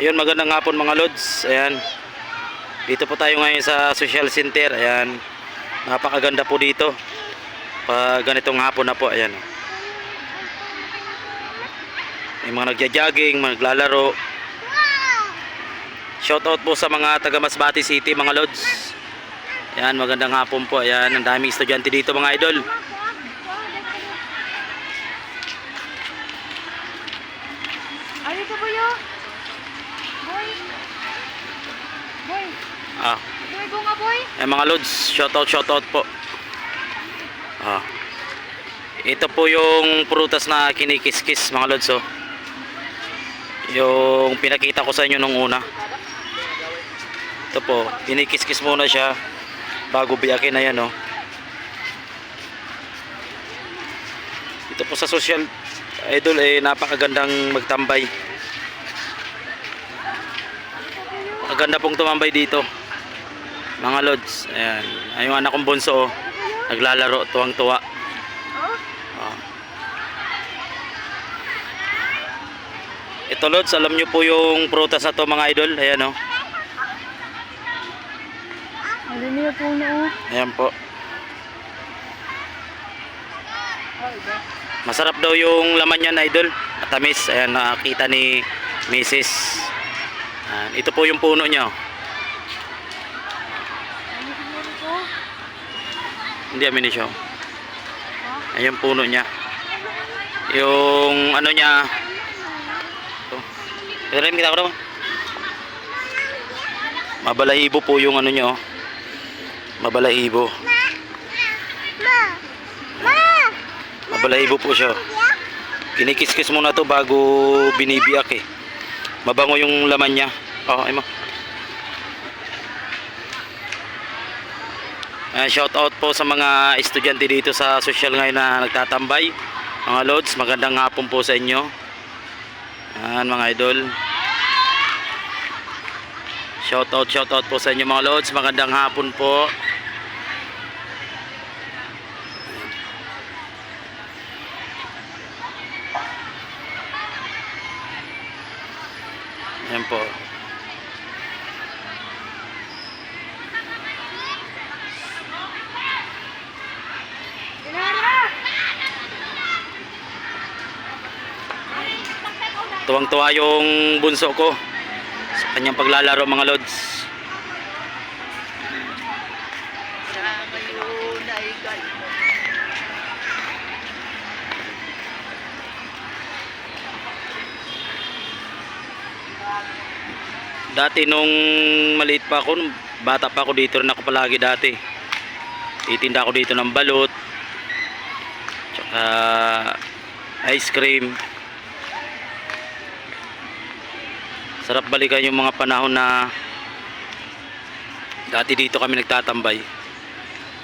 Ayun, magandang hapon mga lods. Ayan. Dito po tayo ngayon sa social center. Ayan. Napakaganda po dito. Pag ganitong hapon na po. Ayan. May mga nagja-jogging, mga naglalaro. Shout out po sa mga taga Masbate City mga lods. Ayan, magandang hapon po. Ayan, ang daming estudyante dito mga idol. Ayaw ka ba yun? Boy? Boy? Ah, Boy, go nga boy? Eh mga lods, shoutout shoutout po. Ah. Ito po yung prutas na kinikis-kis mga lods oh. Yung pinakita ko sa inyo nung una. Ito po, kinikis-kis muna siya bago biyakin na yan oh. Ito po sa social idol eh napakagandang magtambay. Maganda pong tumambay dito. Mga lods, ayan. Ay, yung anak kong bunso, oh, naglalaro, tuwang-tuwa. Oh? Oh. Ito lods, alam nyo po yung prutas na to mga idol. Ayan oh. Ano niya po na oh? Ayan po. Masarap daw yung laman niyan idol. Matamis. Ayan, nakita ni Mrs. Ayan, ito po yung puno niya. Hindi aminisyo. Ayan puno niya. Yung ano niya. Ito. Ito kita ko naman. Mabalahibo po yung ano niya oh. Mabalahibo. Mabalahibo po siya. Kinikis-kis muna to bago binibiyak eh. Mabango yung laman niya. Oh, ay mo. Uh, shout out po sa mga estudyante dito sa social ngayon na nagtatambay. Mga lods, magandang hapon po sa inyo. Yan mga idol. Shout out, shout out po sa inyo mga lods. Magandang hapon po. Yan po. Tuwang-tuwa yung bunso ko sa kanyang paglalaro mga lods. Dati nung maliit pa ako, bata pa ako dito rin ako palagi dati. Titinda ako dito ng balot, tsaka ice cream. Sarap balikan yung mga panahon na dati dito kami nagtatambay.